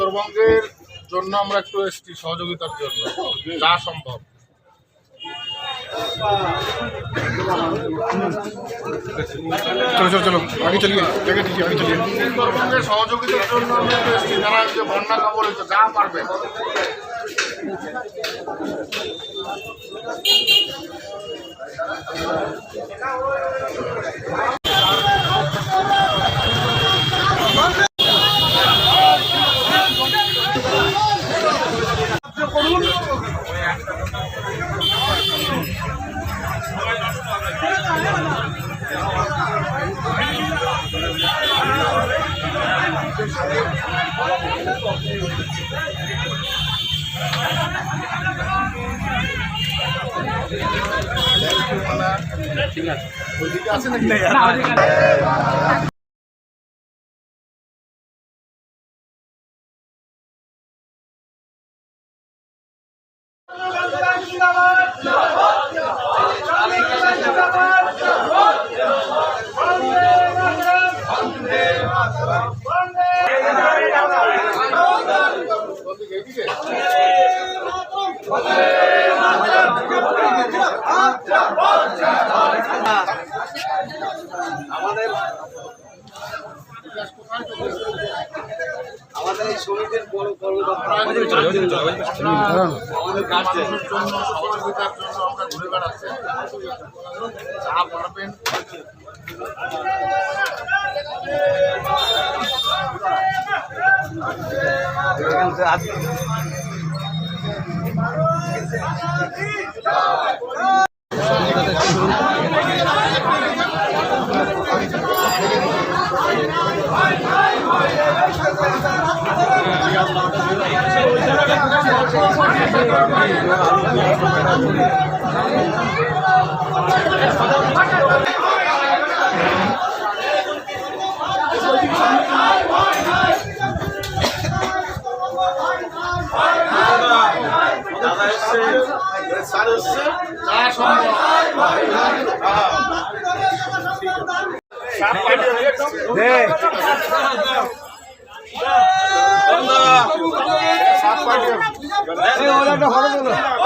উত্তরবঙ্গের জন্য আমরা একটু এসেছি সহযোগিতার জন্য। যা সম্ভব। চলো চলো চলো। আগে চলিয়ে জায়গা ঠিক আগে চলিয়ে। উত্তরবঙ্গের সহযোগিতার জন্য আমরা একটু এসেছি। যারা যে বন্যা কবলিত যা পারবে। ওইদিকে আছে নাকি ওইদিকে, তো? আমাদের এই শ্রমিকদের বড় কর্মকর্তা আমাদের আমাদের জন্য আমরা ঘুরে বেড়াচ্ছি। যা পারবেন। দে যা সম্ভব সাত পার্টি